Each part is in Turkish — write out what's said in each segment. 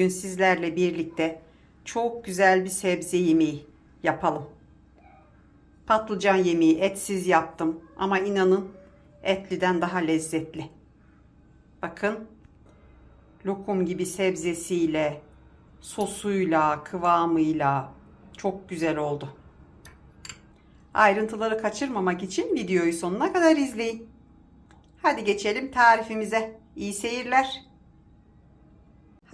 Bugün sizlerle birlikte çok güzel bir sebze yemeği yapalım. Patlıcan yemeği etsiz yaptım ama inanın etliden daha lezzetli. Bakın lokum gibi sebzesiyle, sosuyla, kıvamıyla çok güzel oldu. Ayrıntıları kaçırmamak için videoyu sonuna kadar izleyin. Hadi geçelim tarifimize. İyi seyirler.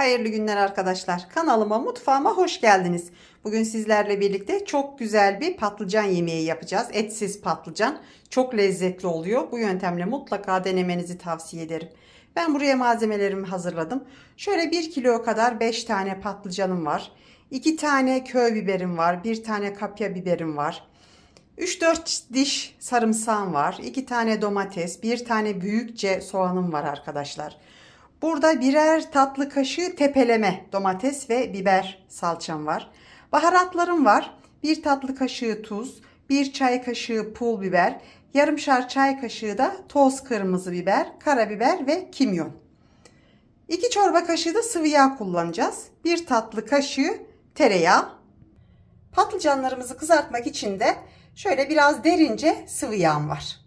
Hayırlı günler arkadaşlar. Kanalıma, mutfağıma hoş geldiniz. Bugün sizlerle birlikte çok güzel bir patlıcan yemeği yapacağız. Etsiz patlıcan. Çok lezzetli oluyor. Bu yöntemle mutlaka denemenizi tavsiye ederim. Ben buraya malzemelerimi hazırladım. Şöyle 1 kilo kadar 5 tane patlıcanım var. 2 tane köy biberim var. 1 tane kapya biberim var. 3-4 diş sarımsağım var. 2 tane domates, 1 tane büyükçe soğanım var arkadaşlar. Burada birer tatlı kaşığı tepeleme domates ve biber salçam var. Baharatlarım var. 1 tatlı kaşığı tuz, 1 çay kaşığı pul biber, yarımşar çay kaşığı da toz kırmızı biber, karabiber ve kimyon. 2 çorba kaşığı da sıvı yağ kullanacağız. 1 tatlı kaşığı tereyağı. Patlıcanlarımızı kızartmak için de şöyle biraz derince sıvı yağım var.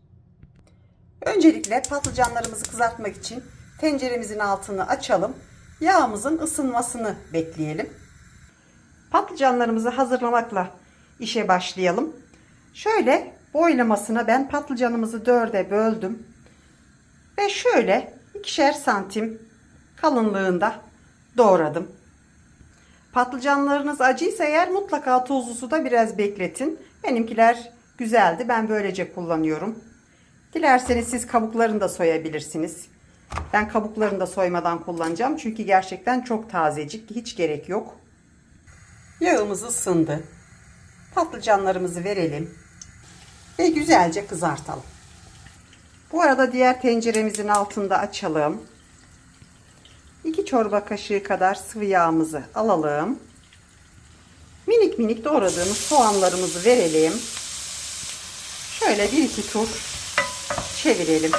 Öncelikle patlıcanlarımızı kızartmak için tenceremizin altını açalım. Yağımızın ısınmasını bekleyelim. Patlıcanlarımızı hazırlamakla işe başlayalım. Şöyle boylamasına ben patlıcanımızı dörde böldüm. Ve şöyle ikişer santim kalınlığında doğradım. Patlıcanlarınız acıysa eğer mutlaka tuzlu suda biraz bekletin. Benimkiler güzeldi. Ben böylece kullanıyorum. Dilerseniz siz kabuklarını da soyabilirsiniz. Ben kabuklarını da soymadan kullanacağım. Çünkü gerçekten çok tazecik. Hiç gerek yok. Yağımız ısındı. Patlıcanlarımızı verelim. Ve güzelce kızartalım. Bu arada diğer tenceremizin altında açalım. 2 çorba kaşığı kadar sıvı yağımızı alalım. Minik minik doğradığımız soğanlarımızı verelim. Şöyle bir iki tur çevirelim.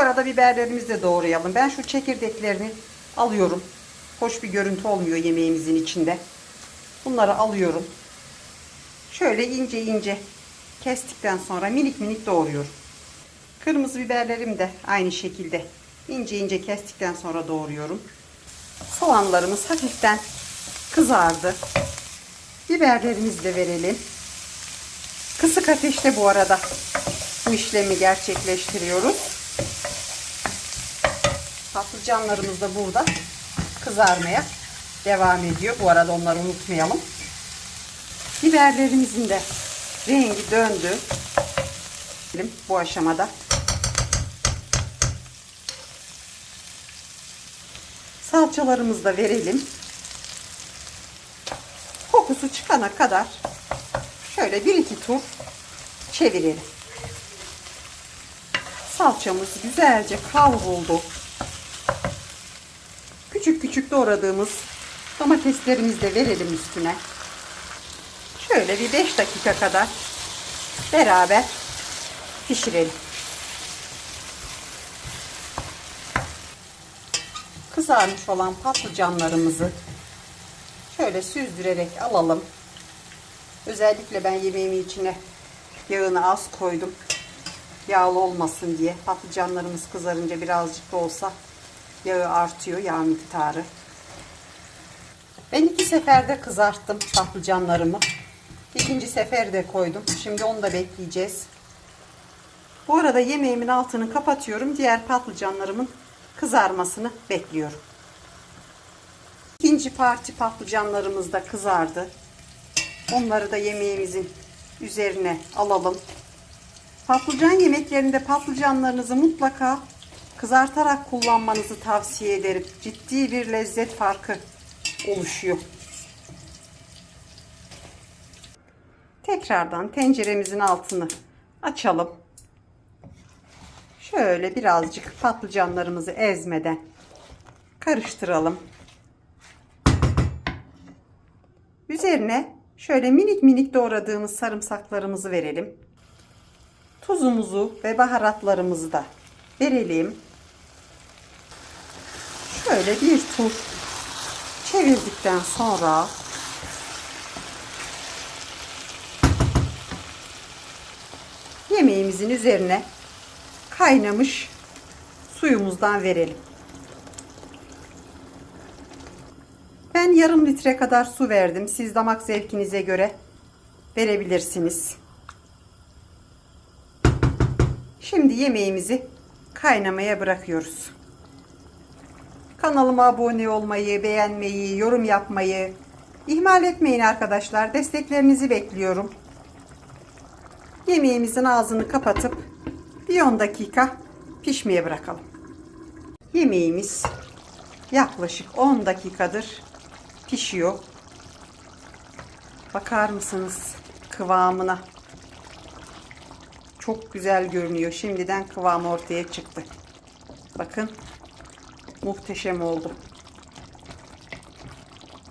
Bu arada biberlerimizi de doğrayalım. Ben şu çekirdeklerini alıyorum. Hoş bir görüntü olmuyor yemeğimizin içinde. Bunları alıyorum. Şöyle ince ince kestikten sonra minik minik doğruyorum. Kırmızı biberlerim de aynı şekilde ince ince kestikten sonra doğruyorum. Soğanlarımız hafiften kızardı. Biberlerimizi de verelim. Kısık ateşte bu arada bu işlemi gerçekleştiriyoruz. Patlıcanlarımız da burada kızarmaya devam ediyor. Bu arada onları unutmayalım. Biberlerimizin de rengi döndü. Bu aşamada salçalarımızı da verelim. Kokusu çıkana kadar şöyle bir iki tur çevirelim. Salçamız güzelce kavruldu. Küçük küçük doğradığımız domateslerimizi de verelim üstüne. Şöyle bir 5 dakika kadar beraber pişirelim. Kızarmış olan patlıcanlarımızı şöyle süzdürerek alalım. Özellikle ben yemeğimin içine yağını az koydum. Yağlı olmasın diye. Patlıcanlarımız kızarınca birazcık da olsa yağı artıyor yağ miktarı. Ben iki seferde kızarttım patlıcanlarımı. İkinci sefer de koydum. Şimdi onu da bekleyeceğiz. Bu arada yemeğimin altını kapatıyorum. Diğer patlıcanlarımın kızarmasını bekliyorum. İkinci parti patlıcanlarımız da kızardı. Onları da yemeğimizin üzerine alalım. Patlıcan yemeklerinde patlıcanlarınızı mutlaka kızartarak kullanmanızı tavsiye ederim. Ciddi bir lezzet farkı oluşuyor. Tekrardan tenceremizin altını açalım. Şöyle birazcık patlıcanlarımızı ezmeden karıştıralım. Üzerine şöyle minik minik doğradığımız sarımsaklarımızı verelim. Tuzumuzu ve baharatlarımızı da verelim. Şöyle bir tur Çevirdikten sonra yemeğimizin üzerine kaynamış suyumuzdan verelim. Ben yarım litre kadar su verdim. Siz damak zevkinize göre verebilirsiniz. Şimdi yemeğimizi kaynamaya bırakıyoruz. Kanalıma abone olmayı, beğenmeyi, yorum yapmayı ihmal etmeyin arkadaşlar. Desteklerinizi bekliyorum. Yemeğimizin ağzını kapatıp bir 10 dakika pişmeye bırakalım. Yemeğimiz yaklaşık 10 dakikadır pişiyor. Bakar mısınız kıvamına? Çok güzel görünüyor. Şimdiden kıvamı ortaya çıktı. Bakın muhteşem oldu.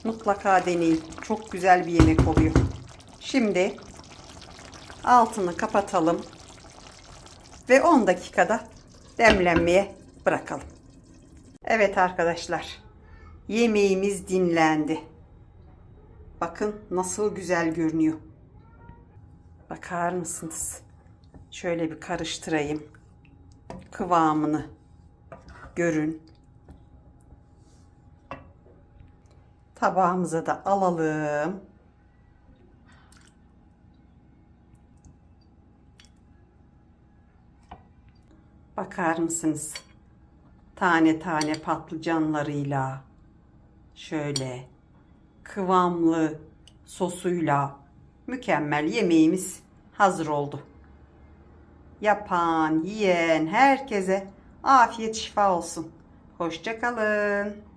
Mutlaka deneyin. Çok güzel bir yemek oluyor. Şimdi altını kapatalım ve 10 dakikada demlenmeye bırakalım. Evet arkadaşlar. Yemeğimiz dinlendi. Bakın nasıl güzel görünüyor. Bakar mısınız? Şöyle bir karıştırayım. Kıvamını görün. Tabağımıza da alalım. Bakar mısınız? Tane tane patlıcanlarıyla şöyle kıvamlı sosuyla mükemmel yemeğimiz hazır oldu. Yapan, yiyen herkese afiyet şifa olsun. Hoşçakalın.